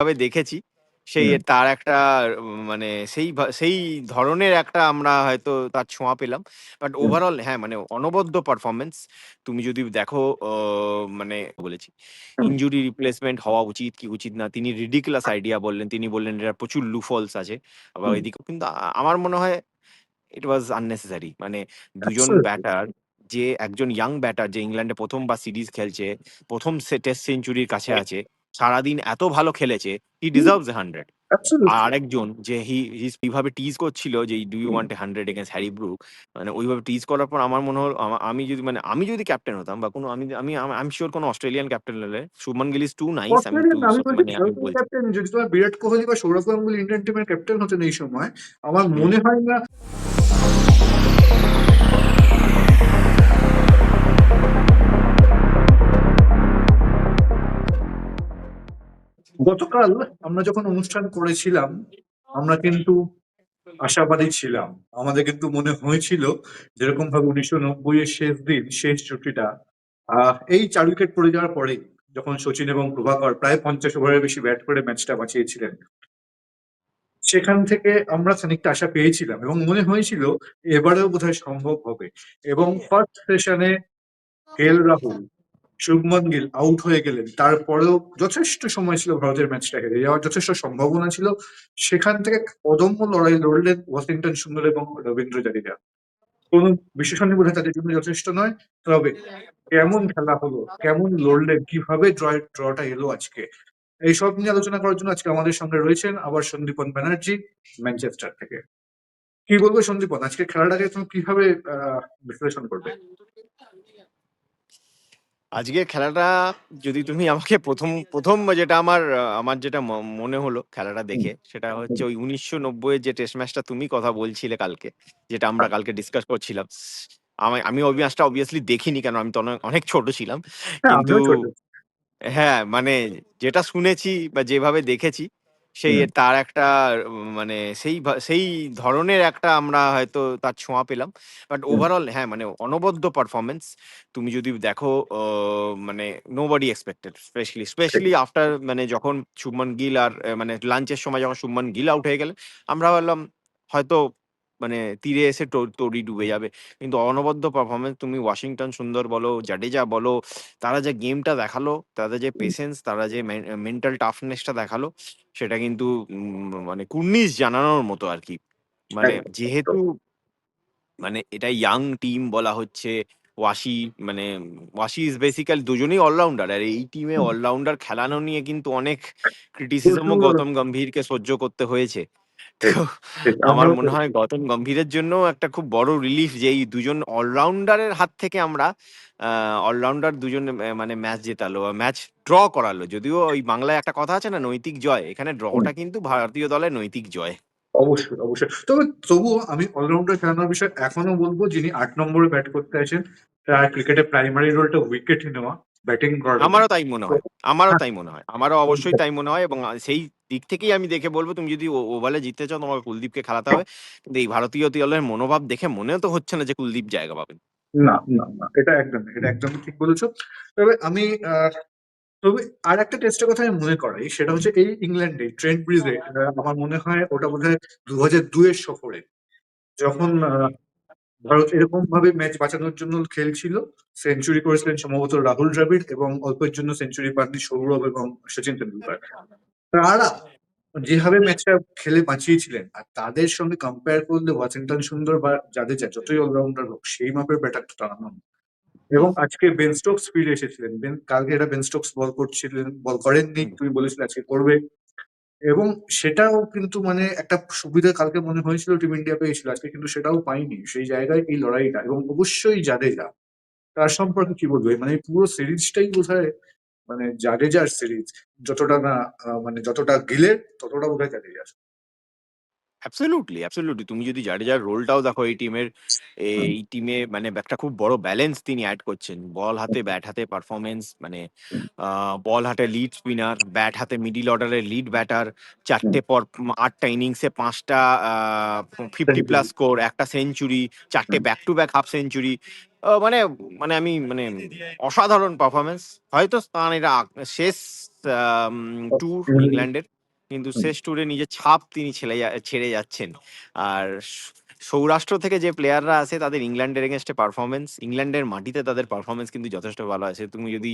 ভাবে দেখেছি সেই হুম। তার একটা মানে সেই ভা সেই ধরনের একটা আমরা হয়তো তার ছোঁয়া পেলাম। But hmm. ওভারঅল হ্যাঁ, মানে অনবদ্য পারফরম্যান্স। তুমি যদি দেখো অ মানে বলেছি হুম। ইনজুরি রিপ্লেসমেন্ট হওয়া উচিত কি উচিত না। তিনি ridiculous আইডিয়া বললেন। তিনি বললেন এটার প্রচুর লুফলস আছে। আবার হুম। এদিকেও কিন্তু আ আমার মনে হয় ইট ওয়াজ আননেসেসারি। মানে দুজন অ্যাবসলিউটলি। ব্যাটার যে একজন ইয়াং ব্যাটার যে ইংল্যান্ডে ১ম বার সিরিজ খেলছে, ১ম সে টেস্ট সেঞ্চুরির কাছে আছে। সারাদিন এত ভালো খেলেছে, হি। ডিজার্ভস হান্ড্রেড আর। আরেকজন যে হি হিস কীভাবে টিজ করছিল যে, "do you. Want 100 against Harry Brook?" মানে ওইভাবে টিজ করার পর আমার মনে হলো আমি যদি মানে আমি যদি ক্যাপ্টেন হতাম বা কোনো আমি আমি আই এম সিউর কোনো অস্ট্রেলিয়ান ক্যাপ্টেন হলে শুভমান গিল টু নাইস আমি আমি মানে আমি ভারতীয় বলছি। ক্যাপ্টেন যদি তোমার বিরাট কোহলি বা সৌরভ গাঙ্গুলী ইন্ডিয়ান টিমের ক্যাপ্টেন হতেন এই সময়, আমার মনে হয় না গতকাল আমরা যখন অনুষ্ঠান করেছিলাম, আমরা কিন্তু আশাবাদী ছিলাম। আমাদের কিন্তু মনে হয়েছিল যেরকমভাবে ১৯৯০ এর শেষ দিন, শেষ জুটিটা আ এই চার উইকেট পড়ে যাওয়ার পরেই যখন শচীন এবং প্রভাকর প্রায় ৫০ ওভারের বেশি ব্যাট করে ম্যাচটা বাঁচিয়েছিলেন। সেখান থেকে আমরা খানিকটা আশা পেয়েছিলাম এবং মনে হয়েছিল এবারেও বোধহয় সম্ভব হবে এবং ফার্স্ট সেশনে কেএল রাহুল, শুভমন গিল আউট হয়ে গেলেন। তারপরেও যথেষ্ট সময় ছিল ভারতের ম্যাচটা হেরে যাওয়ার যথেষ্ট সম্ভাবনা ছিল। সেখান থেকে অদম্য লড়াই লড়লেন ওয়াশিংটন সুন্দর এবং রবীন্দ্র জাদেজা। কোন বিশ্লেষণই বোধহয় তাদের জন্য যথেষ্ট নয়। তবে কেমন খেলা হলো, কেমন লড়লেন, কীভাবে ড্রয় ড্রটা এলো আজকে। এইসব নিয়ে আলোচনা করার জন্য আজকে আমাদের সঙ্গে রয়েছেন আবার সন্দীপন ব্যানার্জি ম্যানচেস্টার থেকে। কি বলব সন্দীপন? আজকে খেলাটাকে তুমি কীভাবে বিশ্লেষণ করবে? আজকের খেলাটা যদি তুমি আমাকে ১ম ১ম যেটা আমার আমার যেটা ম মনে হলো খেলাটা হুম, দেখে সেটা হুম। হচ্ছে ওই ১৯৯০ এর যে টেস্ট ম্যাচটা তুমি কথা বলছিলে কালকে, যেটা আমরা কালকে ডিসকাস করছিলাম। আমি আমি ওই ম্যাচটা obviously দেখিনি কেন আমি তো অনে অনেক ছোট ছিলাম। হ্যাঁ, কিন্তু আমিও ছোট। হ্যাঁ, মানে যেটা শুনেছি বা যেভাবে দেখেছি সেই হুম। তার একটা মানে সেই ভা সেই ধরনের একটা আমরা হয়তো তার ছোঁয়া পেলাম। But hmm. ওভারঅল হ্যাঁ, মানে অনবদ্য পারফরমেন্স তুমি যদি দেখো মানে মানে nobody expected specially. Specially after মানে যখন শুভমান গিল আর মানে লাঞ্চের সময় যখন শুভমান গিল আউট হয়ে গেলেন, আমরা ভাবলাম হয়তো মানে তীরে এসে তরি ডুবে যাবে। কিন্তু অনবদ্য পারফরম্যান্স তুমি ওয়াশিংটন সুন্দর বলো, জাডেজা বলো, তারা যে গেমটা দেখাল, তাদের যে। পেশেন্স, তারা যে মে মেন্টাল টাফনেস টা দেখাল, সেটা কিন্তু উম মানে কুর্নিশ জানানোর মতো আরকি। মানে একদম, যেহেতু একদম। মানে এটা ইয়াং টিম বলা হচ্ছে, ওয়াশি মানে ওয়াশি ইস বেসিক্যালি দুজনেই অলরাউন্ডার। আর এই টিমে হুম। অলরাউন্ডার খেলানো নিয়ে কিন্তু অনেক ক্রিটিসিজম ও প্রচুর গৌতম গম্ভীরকে সহ্য করতে হয়েছে। তো। আমার আমরাও মনে হয়। গৌতম গম্ভীরের জন্যও একটা খুব বড় রিলিফ যে এই দুজন অলরাউন্ডারের হাত থেকে আমরা আ অলরাউন্ডার দুজন মানে ম্যাচ জেতালো, ম্যাচ ড্র করালো। যদিও ওই বাংলায় একটা কথা আছে না নৈতিক জয়। এখানে হুম। ড্রটা কিন্তু ভারতীয় দলের নৈতিক জয়। অবশ্যই, অবশ্যই। তবে তবুও আমি অলরাউন্ডার খেলানোর বিষয়ে এখনও বলব যিনি ৮ নম্বরে ব্যাট করতে আসেন, তার ক্রিকেটে প্রাইমারি রোলটা উইকেট নেওয়া, ব্যাটিং নয়। আমারও তাই মনে তো হয়। আমারও হ্যাঁ, তাই মনে হয়। আমারও অবশ্যই তাই মনে হয় এবং আ সেই দিক থেকেই আমি দেখে বলব তুমি যদি ও ওভালে জিততে চাও তোমাকে কুলদীপকে খেলাতে হবে। কিন্তু এই ভারতীয় দলের মনোভাব দেখে মনেও তো হচ্ছে না যে কুলদীপ জায়গা পাবেন। না, না, না। এটা একদমই, এটা একদমই ঠিক বলেছ। তবে আমি তবে আরেকটা টেস্টের কথা আমি মনে করাই সেটা হচ্ছে এই ইংল্যান্ডে ট্রেন্ট ব্রিজে আ আমার মনে হয় ওটা বোধহয় ২০০২ এর সফরে। যখন ভারত এরকমভাবে ম্যাচ বাঁচানোর জন্য খেলছিল, সেঞ্চুরি করেছিলেন সম্ভবত রাহুল দ্রাবিড় এবং অল্পের জন্য সেঞ্চুরি পাননি সৌরভ এবং সচিন তেন্ডুলকার। তারা যেভাবে ম্যাচটা খেলে বাঁচিয়েছিলেন আর তাদের সঙ্গে কম্পেয়ার করলে ওয়াশিংটন সুন্দর বা জাদেজা যতই অলরাউন্ডার হোক সেই মাপের ব্যাটার তো তারা এবং আজকে বেন স্টোকস ফিরে এসেছিলেন। বেন কালকে এটা বেন স্টোকস বল করছিলেন, বল করেননি। তুমি বলেছিলে আজকে করবে। এবং সেটাও কিন্তু মানে একটা সুবিধা কালকে মনে হয়েছিল টিম ইন্ডিয়া পেয়েছিল। আজকে কিন্তু সেটাও পাইনি সেই জায়গায় এই লড়াইটা এবং অবশ্যই জাদেজা। তার সম্পর্কে কি বলবে? মানে পুরো সিরিজটাই বোধহয় মানে জাডেজার সিরিজ। যতটা না মানে যতটা গিলের ততটা বোধহয় জাডেজার। Absolutely, absolutely. তুমি যদি জাডেজার রোলটাও দেখো এই টিমের, এই টিমে মানে একটা খুব বড় ব্যালেন্স তিনি অ্যাড করছেন। বল হাতে, ব্যাট হাতে পারফরমেন্স মানে বল হাতে লিড স্পিনার, ব্যাট হাতে মিডিল অর্ডারের লিড ব্যাটার, চারটে পর আটটা ইনিংসে ৫ টা আ ৫০ সেঞ্চুরি। প্লাস স্কোর, একটা সেঞ্চুরি, চারটে back to back half century. মানে মানে আমি মানে অসাধারণ পারফরমেন্স হয়তো তার এটা শেষ ট্যুর ইংল্যান্ডের। কিন্তু শেষ ট্যুরে নিজের ছাপ তিনি ছেলে যা ছেড়ে যাচ্ছেন। আর স সৌরাষ্ট্র থেকে যে প্লেয়াররা আছে তাদের ইংল্যান্ডের এগেইনস্ট এ পারফরম্যান্স, ইংল্যান্ডের মাটিতে তাদের পারফরমেন্স কিন্তু যথেষ্ট ভালো আছে। তুমি যদি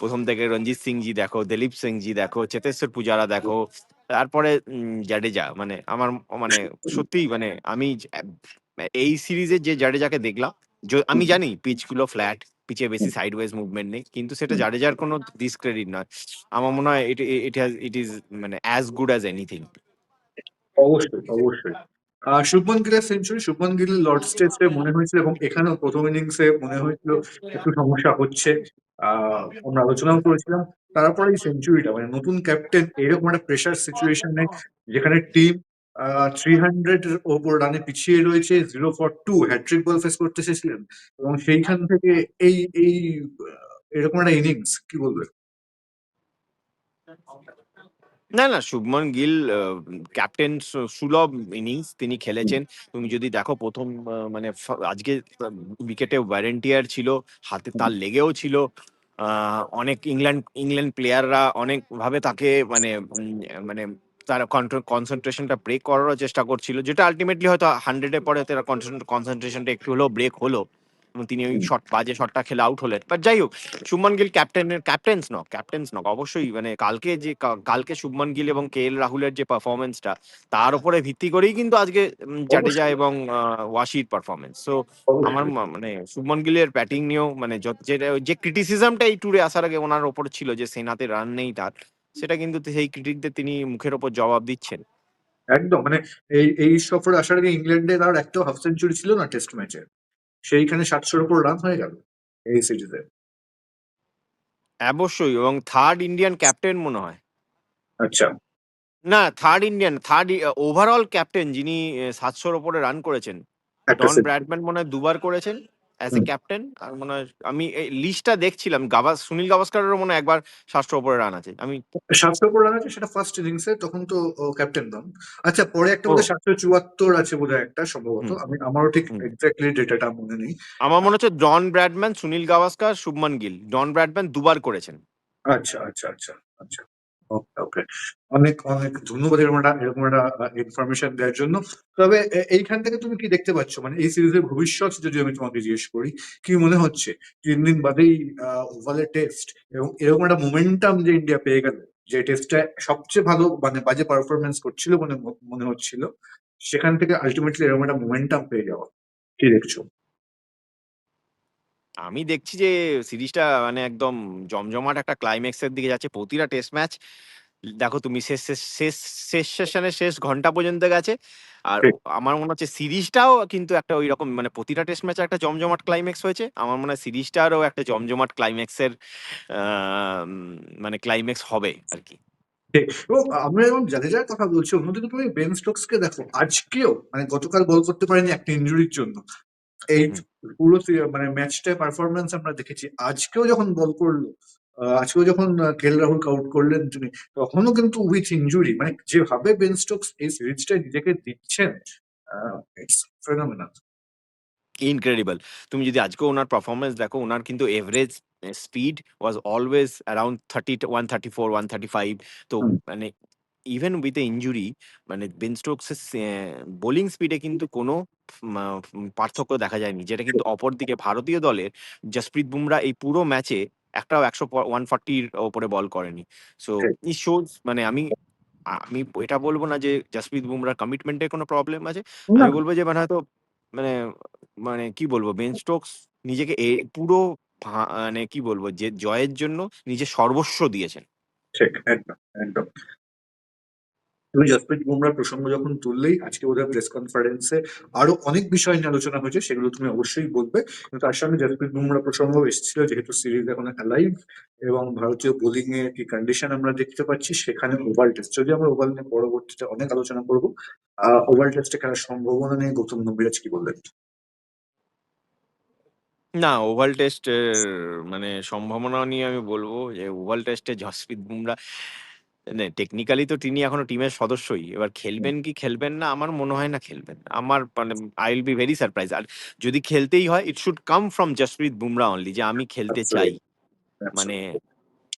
প্রথম থেকে রঞ্জিত সিংজি দেখো, দিলীপ সিংজি দেখো, চেতেশ্বর পূজারা দেখো, তারপরে উম জাডেজা মানে আমার মানে সত্যিই মানে আমি এই সিরিজে যে জাডেজাকে দেখলাম, আমি জানি পিচগুলো ফ্ল্যাট, পিচে বেশি সাইড ওয়েজ মুভমেন্ট নেই। কিন্তু সেটা। জাডেজার কোনো ডিসক্রেডিট নয়। আমার মনে হয় ইট ইট হ্যাজ ইট ইস মানে অ্যাজ গুড অ্যাজ এনিথিং। অবশ্যই, অবশ্যই। শুভমান গিলের সেঞ্চুরি, শুভমান গিল লর্ডস টেস্টে মনে হয়েছিল এবং এখানেও ১ম ইনিংসে মনে হয়েছিল একটু সমস্যা হচ্ছে। আমরা আলোচনাও করেছিলাম। তারপরে এই সেঞ্চুরিটা মানে নতুন ক্যাপ্টেন এরকম একটা প্রেশার সিচুয়েশন যেখানে টিম আ 300 এর ওপর রানে পিছিয়ে রয়েছে 0 ফর 2 হ্যাট্রিক বল ফেস করতে এসেছিলেন এবং সেইখান থেকে এই এই এরকম একটা ইনিংস কি বলবেন? না, না শুভমান গিল ক্যাপ্টেন সুলভ ইনিংস তিনি খেলেছেন। তুমি যদি দেখো প্রথম মানে আজকে উইকেটে ওয়ারেন্টিয়ার ছিল, হাতে তার লেগেও ছিল। অনেক ইংল্যান্ড ইংল্যান্ড প্লেয়াররা অনেকভাবে তাকে মানে মানে তারা কনসেনট্রেশনটা ব্রেক করারও চেষ্টা করছিল। যেটা আল্টিমেটলি হয়তো 100 এর পরে তারা কনসেন কনসেনট্রেশনটা একটু হলেও ব্রেক হলো। এবং তিনি ওই। শট বাজে শটটা খেলে আউট হলেন। বাট যাই হোক, শুভমান গিল ক্যাপ্টেনের ক্যাপ্টেন্স নক ক্যাপ্টেন্স নক অবশ্যই মানে কালকে যে কালকে শুভমান গিল এবং কে এল রাহুলের যে পারফরম্যান্সটা তার উপরে ভিত্তি করেই কিন্তু আজকে জাডেজা এবং ওয়াশির পারফরমেন্স সো আমার মানে শুভমান গিলের ব্যাটিং নিয়েও মানে যেটা যে ক্রিটিসিজমটা এই ট্যুরে আসার আগে ওনার ওপর ছিল যে সেনাতে রান নেই তার, সেটা কিন্তু সেই ক্রিটিকদের তিনি মুখের ওপর জবাব দিচ্ছেন। একদম মানে এই এই সফরে আসার আগে ইংল্যান্ডের আর একটাও হাফ সেঞ্চুরি ছিল না টেস্ট ম্যাচে। সেইখানে ৭০০ র উপর রান হয়ে গেল এই সিরিজে। অবশ্যই এবং থার্ড ইন্ডিয়ান ক্যাপ্টেন মনে হয়। আচ্ছা। না third Indian third overall captain যিনি সাতশোর ৭০০ র উপরে রান করেছেন। ডন ব্র্যাডম্যান মনে হয় দুবার করেছেন অ্যাজ এ ক্যাপ্টেন। আর মনে হয় আমি এই লিস্টটা দেখছিলাম গাভাস সুনীল গাভাস্কারেরও মনে হয় একবার ৭০০ উপরে রান আছে। আমি ৭০০ র উপর রান আছে সেটা ফার্স্ট ইনিংসে তখন তো ক্যাপ্টেন নন। আচ্ছা পরে একটা বোধহয় ৭৭৪ আছে বোধহয় একটা সম্ভবত। আমি আমারও ঠিক হুম। এক্সাক্টলি ডেটাটা মনে নেই। আমার মনে হচ্ছে Don Bradman, Sunil Gavaskar, Shubman Gill. Don Bradman দুবার করেছেন। আচ্ছা, আচ্ছা, আচ্ছা, আচ্ছা। ওকে, ওকে। অনেক, অনেক ধন্যবাদ এরকম একটা এরকম একটা ইনফরমেশন দেওয়ার জন্য। তবে এইখান থেকে তুমি কি দেখতে পাচ্ছ? মানে এই সিরিজের ভবিষ্যৎ যদি আমি তোমাকে জিজ্ঞেস করি, কি মনে হচ্ছে? তিন দিন বাদেই ওভালে টেস্ট এবং এরকম একটা মোমেন্টাম যে ইন্ডিয়া পেয়ে গেল, যে টেস্টটায় সবচেয়ে ভালো মানে বাজে পারফরমেন্স করছিল বলে মনে হচ্ছিল। সেখান থেকে আলটিমেটলি এরকম একটা মোমেন্টাম পেয়ে যাওয়া। কি দেখছ? আমি দেখছি যে সিরিজটা মানে একদম জমজমাট একটা ক্লাইম্যাক্স এর দিকে যাচ্ছে। প্রতিটা টেস্ট ম্যাচ দেখো তুমি শেষ শেষ শেষ শেষ সেশনের শেষ ঘণ্টা পর্যন্ত গেছে। আর ঠিক। আমার মনে হচ্ছে সিরিজটাও কিন্তু একটা ঐরকম মানে প্রতিটা টেস্ট ম্যাচে একটা জমজমাট ক্লাইম্যাক্স হয়েছে। আমার মনে হয় সিরিজটারও একটা জমজমাট ক্লাইম্যাক্স এর মানে ক্লাইম্যাক্স হবে। ঠিক এবং আমরা যখন জাদেজার কথা বলছি অন্যদিকে তুমি বেন স্টোকসকে দেখো। আজকেও মানে গতকাল বল করতে পারেনি একটা ইনজুরির জন্য। এই হুম। পুরো মানে ম্যাচটায় পারফরমেন্স আমরা দেখেছি। আজকেও যখন বল করল, আজকেও যখন আ রাহুল আউট করলেন তিনি, তখনও কিন্তু উইথ ইনজুরি মানে যেভাবে বেন স্টোকস এই সিরিজটায় নিজেকে দিচ্ছেন, ইটস ফেনোমেনাল। ইনক্রেডিবল। তুমি যদি আজকেও ওনার পারফরমেন্স দেখো, ওনার কিন্তু average speed was always around thirty one thirty four one thirty five তো মানে ইভেন উইথ এ ইনজুরি মানে বেন স্টোকস এর বোলিং স্পিডে কিন্তু কোনো পার্থক্য দেখা যায়নি। যেটা কিন্তু অপরদিকে ভারতীয় দলের জসপ্রীত বুমরা এই পুরো ম্যাচে একটাও ১০০ প 140 র ওপরে বল করেনি। সো ঠিক। ইট শোজ মানে আমি আমি এটা বলব না যে জসপ্রীত বুমরার কমিটমেন্ট কোনো প্রবলেম আছে। না, আমি বলব যে মানে হয়তো মানে মানে কি বলব বেন স্টোকস নিজেকে এ পুরো ভা মানে কি বলব যে জয়ের জন্য নিজের সর্বস্ব দিয়েছেন। ঠিক একদম, একদম। তুমি জসপ্রীত বুমরার প্রসঙ্গ যখন তুললেই আজকে বোধহয় প্রেস কনফারেন্সে আরও অনেক বিষয় নিয়ে আলোচনা হয়েছে, সেগুলো তুমি অবশ্যই বলবে। কিন্তু তার সঙ্গে জসপ্রীত বুমরা প্রসঙ্গ এসেছিল, যেহেতু সিরিজ এখনও অ্যালাইভ এবং ভারতীয় বোলিং এর কি কন্ডিশন আমরা দেখতে পাচ্ছি, সেখানে ওভাল টেস্ট যদি আমরা ওভাল নিয়ে পরবর্তীতে অনেক আলোচনা করব আ ওভাল টেস্টে খেলার সম্ভাবনা নিয়ে গৌতম গম্ভীর আজ কি বললেন? না ওভাল টেস্টের মানে সম্ভাবনা নিয়ে আমি বলব যে ওভাল টেস্টে জসপ্রীত বুমরা টেকনিক্যালি তো তিনি এখনও টিমের সদস্যই। এবার খেলবেন কি খেলবেন না আমার মনে হয় না খেলবেন। আমার মানে I will be very surprised আর যদি খেলতেই হয় it should come from Jasprit Bumrah only যে আমি খেলতে চাই। মানে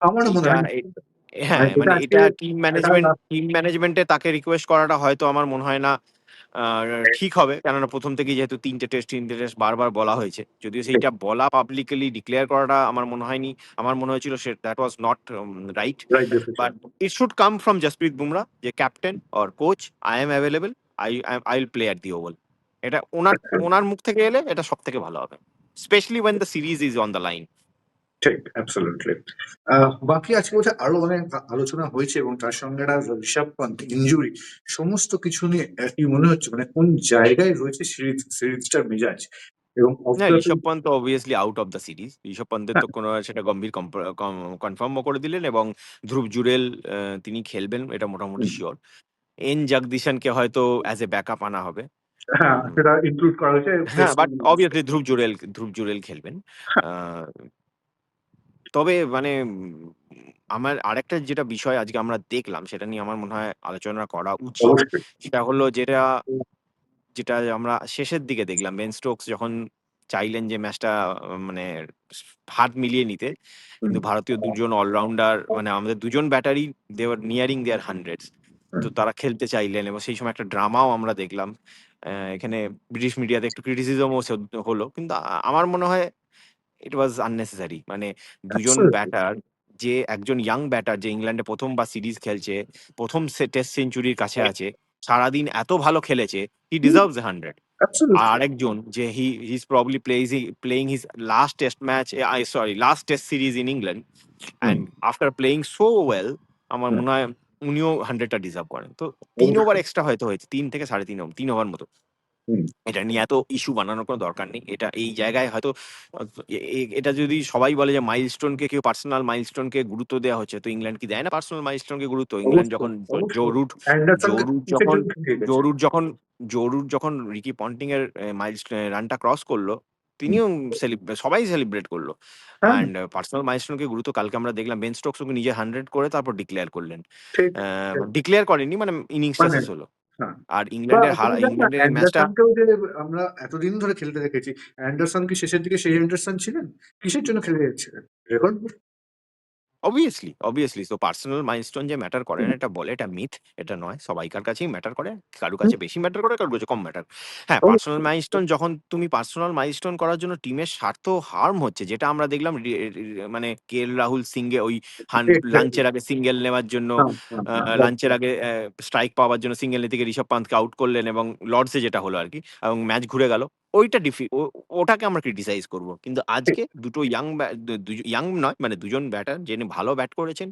আমার আমারও মনে হয় এ হ্যাঁ, মানে এটা টিম ম্যানেজমেন্ট টিম ম্যানেজমেন্টে তাকে রিকোয়েস্ট করাটা হয়তো আমার মনে হয় না ঠিক হবে। কেননা প্রথম থেকেই যেহেতু তিনটে টেস্ট ৩ টে টেস্ট বারবার বলা হয়েছে। যদিও। সেইটা বলা পাবলিকলি ডিক্লেয়ার করাটা আমার মনে হয়নি। আমার মনে হয়েছিল সে that was not right. But it should come from Jasprit Bumrah যে captain or coach I am available. I I will play at the Oval. এটা ওনার ওনার মুখ থেকে এলে এটা সবথেকে ভালো হবে। Specially when the series is on the line. ঠিক, অ্যাবসোলিউটলি। বাকি আজকে বোধহয় আরও অনেক আলোচনা হয়েছে এবং তার সঙ্গে একটা ঋষভ পান্থ ইনজুরি সমস্ত কিছু নিয়ে কি মনে হচ্ছে মানে কোন জায়গায় রয়েছে সিরিজ সিরিজটার মেজাজ? এবং Rishabh out of the series. Rishabh পান্থের তো হ্যাঁ। কোনো সেটা গম্ভীর কনফার্মও করে দিলেন এবং ধ্রুব জুড়েল আ তিনি খেলবেন এটা মোটামুটি শিওর। এন জগদীশানকে হয়তো অ্যাজ এ ব্যাকআপ আনা হবে। হ্যাঁ, সেটা ইনক্লুড করা হয়েছে হ্যাঁ, but test obviously Dhruv Jurel Dhruv Jurel খেলবেন। তবে মানে আমার আরেকটা যেটা বিষয় আজকে আমরা দেখলাম সেটা নিয়ে আমার মনে হয় আলোচনা করা উচিত। অবশ্যই। সেটা হলো যেটা যেটা আমরা শেষের দিকে দেখলাম বেন স্টোকস যখন চাইলেন যে ম্যাচটা মানে হাত মিলিয়ে নিতে। কিন্তু ভারতীয় দুজন অলরাউন্ডার মানে আমাদের দুজন batters they were nearing their hundreds. তো তারা খেলতে চাইলেন এবং সেই সময় একটা ড্রামাও আমরা দেখলাম। অ্যা এখানে ব্রিটিশ মিডিয়াতে একটু ক্রিটিসিজমও হলো। কিন্তু আ আমার মনে হয় ইট ওয়াজ আননেসেসারি। মানে দুজন ব্যাটার যে একজন ইয়াং ব্যাটার যে ইংল্যান্ডে ১ম বার সিরিজ খেলছে, ১ম সে টেস্ট সেঞ্চুরির কাছে আছে। সারাদিন এত ভালো খেলেছে, হি। ডিজার্ভস 100 আর। আরেকজন যে he he is probably playing playing his last test match sorry last test series in England and after playing so well আমার মনে হয় উনিও 100 টা ডিজার্ভ করেন। তো ৩ ওভার এক্সট্রা হয়তো হয়েছে। ৩ থেকে ৩.৫ ওভার ৩ ওভার মতো। হুম। এটা নিয়ে এত ইস্যু বানানোর কোনো দরকার নেই। এটা এই জায়গায় হয়তো এ এ এটা যদি সবাই বলে যে মাইলস্টোনকে কেউ পার্সোনাল মাইলস্টোনকে গুরুত্ব দেওয়া হচ্ছে। তো ইংল্যান্ড কি দেয় না পার্সোনাল মাইলস্টোনকে গুরুত্ব? ইংল্যান্ড অবশ্যই, যখন জো অবশ্যই। রুট জো অ্যান্ডারসনকে রুট কিসের যখন জন্য খেলিয়ে জো গেছে? রুট যখন জো রুট যখন রিকি পন্টিং এর এ রানটা ক্রস করল, হুম। তিনিও সেলিব সবাই সেলিব্রেট করল। হ্যাঁ। অ্যান্ড পার্সোনাল মাইলস্টোনকে গুরুত্ব কালকে আমরা দেখলাম বেন স্টোকস ওকে নিজে 100 করে তারপর ডিক্লেয়ার করলেন। ঠিক। ডিক্লেয়ার করেননি মানে ইনিংসটা মানে শেষ হলো। হ্যাঁ। আর ইংল্যান্ডের হারা ইংল্যান্ডের ম্যাচটা আমরা এতদিন ধরে খেলতে দেখেছি। অ্যান্ডারসন কি শেষের দিকে সেই অ্যান্ডারসন ছিলেন? কিসের জন্য খেলে যাচ্ছিলেন? Record obviously. obviously so personal milestone যে ম্যাটার করে হুম। এটা বলে এটা মিথ। এটা নয়। সবাইকার কাছেই ম্যাটার করে। কারও হুম। কাছে বেশি ম্যাটার করে, কারও কাছে কম ম্যাটার। হ্যাঁ, পার্সোনাল অবশ্যই। মাইলস্টোন যখন তুমি পার্সোনাল মাইলস্টোন করার জন্য টিমের স্বার্থ হার্ম হচ্ছে যেটা আমরা দেখলাম রি রি মানে কেএল রাহুল সিংয়ে ওই হান এক্সাক্টলি। লাঞ্চের আগে সিঙ্গেল নেওয়ার জন্য হ্যাঁ, হ্যাঁ, আ হ্যাঁ। লাঞ্চের আগে অ্যা স্ট্রাইক পাওয়ার জন্য সিঙ্গেল নিতে গিয়ে ঋষভ পান্থকে আউট করলেন এবং লর্ডসে যেটা হলো আরকি এবং ম্যাচ ঘুরে গেল। ওইটা ডিফি ওটাকে আমরা ক্রিটিসাইজ করব। কিন্তু আজকে দুটো ইয়াং ইয়াং নয় মানে দুজন ব্যাটার যিনি ভালো ব্যাট করেছেন।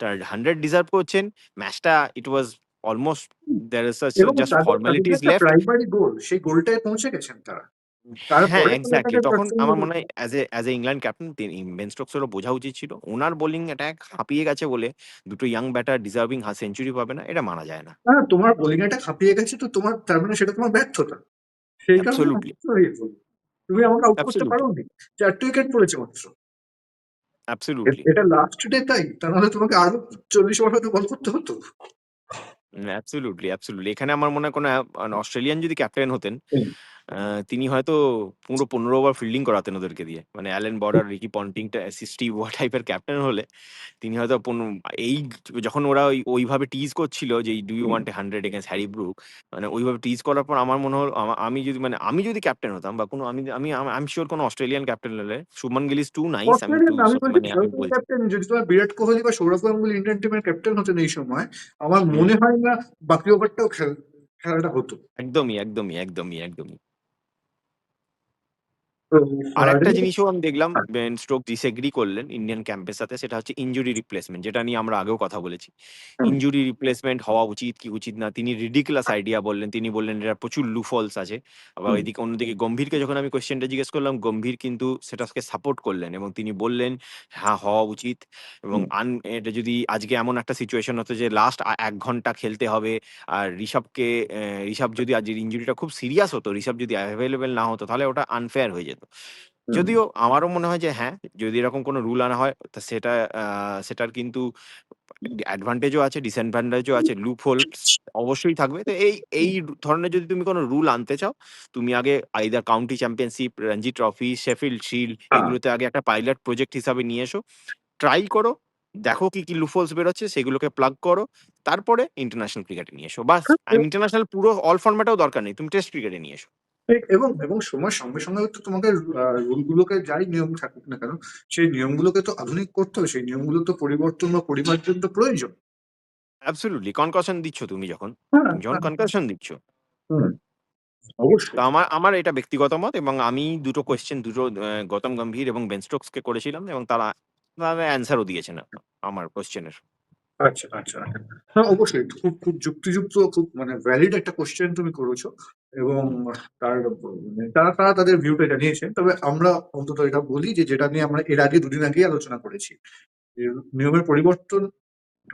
তার 100 ডিজার্ভ করছেন। ম্যাচটা it was almost. There is just একটা লেফট। প্রাইমারি গোল সেই গোলটায় পৌঁছে গেছেন তারা। হ্যাঁ, তাদের তখন আমার মনে হয় as a as a England captain Ben স্টোকসেরও বোঝা উচিত ছিল। উনার বোলিং অ্যাটাক হাঁপিয়ে গেছে বলে দুটো ইয়াং ব্যাটার ডিজার্ভিং সেঞ্চুরি পাবে না। এটা মানা যায় না। না, তোমার বোলিং অ্যাটাক হাঁপিয়ে গেছে তো তোমার তার মানে সেটা তোমার ব্যর্থতা। সেই কারণে তুমি আমাকে আউট করতে পারোনি। ৪ উইকেট পড়েছে মাত্র। এটা লাস্ট ডে তাই। তা নাহলে তোমাকে আরও ৪০ ওভার হয়তো বল করতে হতো। Absolutely absolutely. এখানে আমার মনে হয় কোনো অস্ট্রেলিয়ান যদি ক্যাপ্টেন হতেন। আ তিনি হয়তো পুরো ১৫ ওভার ফিল্ডিং করাতেন ওদেরকে দিয়ে। মানে অ্যালেন বর্ডার, রিকি পন্টিং টা 60 ওভার টাইপের ক্যাপ্টেন হলে তিনি হয়তো পন এই যখন ওরা ওই ওইভাবে টিজ করছিল যে, "do you want a 100 against Harry Brook?" মানে ওইভাবে টিজ করার পর আমার মনে হলো আমা আমি যদি মানে আমি যদি ক্যাপ্টেন হতাম বা কোনো আমি আমি আই এম সিউর কোনো অস্ট্রেলিয়ান ক্যাপ্টেন হলে Shubman Gill is too nice আমি টু আমি মানে আমি বলছি। ক্যাপ্টেন যদি তোমার বিরাট কোহলি বা সৌরভ গাঙ্গুলী ইন্ডিয়ান টিমের ক্যাপ্টেন হতেন এই সময়, আমার মনে হয় না বাকি ওভারটাও খেলাটা হতো। একদমই, একদমই, একদমই, একদমই। আরেকটা জিনিসও আমি দেখলাম। বেন স্টোকস ডিসএগ্রি করলেন ইন্ডিয়ান ক্যাম্পের সাথে সেটা হচ্ছে ইনজুরি রিপ্লেসমেন্ট যেটা নিয়ে আমরা আগেও কথা বলেছি। ইনজুরি রিপ্লেসমেন্ট হওয়া উচিত কি উচিত না তিনি রিডিকুলাস আইডিয়া বললেন। তিনি বললেন এটার প্রচুর লুফলস আছে। আবার এদিকে অন্যদিকে গম্ভীরকে যখন আমি কোয়েশ্চেনটা জিজ্ঞেস করলাম গম্ভীর কিন্তু সেটাকে সাপোর্ট করলেন এবং তিনি বললেন, "হ্যাঁ, হওয়া উচিত" এবং আন এটা যদি আজকে এমন একটা সিচুয়েশন হতো যে লাস্ট ১ ঘণ্টা খেলতে হবে আর ঋষভকে ঋষভ যদি আজকের ইনজুরিটা খুব সিরিয়াস হতো, ঋষভ যদি এভেইলেবল না হতো তাহলে ওটা আনফেয়ার হয়ে যেত। হুম। যদিও আমারও মনে হয় যে হ্যাঁ, যদি এরকম কোনো রুল আনা হয় তা সেটা আ সেটার কিন্তু অ্যাডভান্টেজও আছে, ডিসঅ্যাডভান্টেজ ও আছে, লুপ হোলস অবশ্যই থাকবে। তো এই এই ধরনের যদি তুমি কোনো রুল আনতে চাও, তুমি আগে either county championship, Ranji trophy, Sheffield Shield হ্যাঁ। এগুলোতে আগে একটা পাইলট প্রজেক্ট হিসাবে নিয়ে এসো। ট্রাই করো। দেখো কি, কি লুপহোলস বেরোচ্ছে সেগুলোকে প্লাগ করো। তারপরে ইন্টারন্যাশনাল ক্রিকেটে নিয়ে এসো। বাস হ্যাঁ, আর ইন্টারন্যাশনাল পুরো অল ফরম্যাটেও দরকার নেই। তুমি টেস্ট ক্রিকেটে নিয়ে এসো। এবং, এবং সময়ের সঙ্গে, সঙ্গে তো তোমাকে আ রুল গুলোকে যাই নিয়ম থাকুক না কেন, সেই নিয়মগুলোকে তো আধুনিক করতে হবে। সেই নিয়মগুলো তো পরিবর্তন বা পরিবর্তন তো প্রয়োজন। অ্যাবসোলিউটলি কনকাশন দিচ্ছ তুমি যখন। হ্যাঁ, যখন হ্যাঁ, কনকাশন দিচ্ছ। অবশ্যই। আমার আমার এটা ব্যক্তিগত মত এবং আমি দুটো কোয়েশ্চেন দুটো গৌতম গম্ভীর এবং বেন স্টোকসকে করেছিলাম এবং তারা তারা অ্যান্সারও দিয়েছেন আমার কোয়েশ্চেনের। আচ্ছা, আচ্ছা, আচ্ছা। হ্যাঁ, অবশ্যই খুব, খুব যুক্তিযুক্ত খুব মানে ভ্যালিড একটা কোয়েশ্চেন তুমি করেছ এবং তার মানে তারা, তারা তাদের ভিউটা জানিয়েছেন। তবে আমরা অন্তত এটা বলি যে যেটা নিয়ে আমরা এর আগে দুদিন আগেই আলোচনা করেছি। নিয়মের পরিবর্তন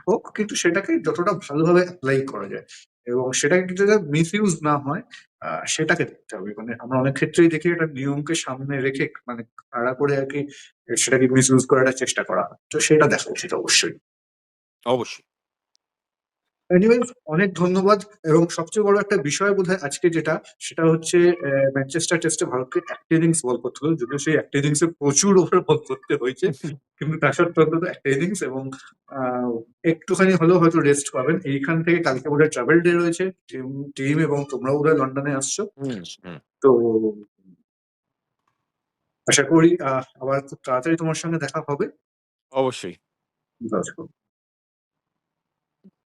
হোক কিন্তু সেটাকে যতটা ভালোভাবে অ্যাপ্লাই করা যায় এবং সেটাকে কিন্তু যাতে মিসইউজ না হয় সেটাকে দেখতে হবে। মানে আমরা অনেক ক্ষেত্রেই দেখি একটা নিয়মকে সামনে রেখে মানে খাড়া করে আর কি সেটাকে মিসইউজ করার চেষ্টা করা তো সেটা দেখা উচিত অবশ্যই। অবশ্যই। এনিওয়েজ অনেক ধন্যবাদ এবং সবচেয়ে বড় একটা বিষয় বোধহয় আজকে যেটা সেটা হচ্ছে ম্যানচেস্টার টেস্টে ভারতকে একটা ইনিংস বল করতে হলো। যদিও সেই একটা ইনিংসে প্রচুর ওভার বল করতে হয়েছে। কিন্তু তা সত্ত্বেও অন্তত একটা ইনিংস এবং একটুখানি হলেও হয়তো রেস্ট পাবেন। এইখান থেকে কালকে বোধহয় ট্রাভেল ডে রয়েছে। টিম এবং তোমরাও বোধহয় লন্ডনে আসছো। তো আশা করি আবার খুব তাড়াতাড়ি তোমার সঙ্গে দেখা হবে। অবশ্যই।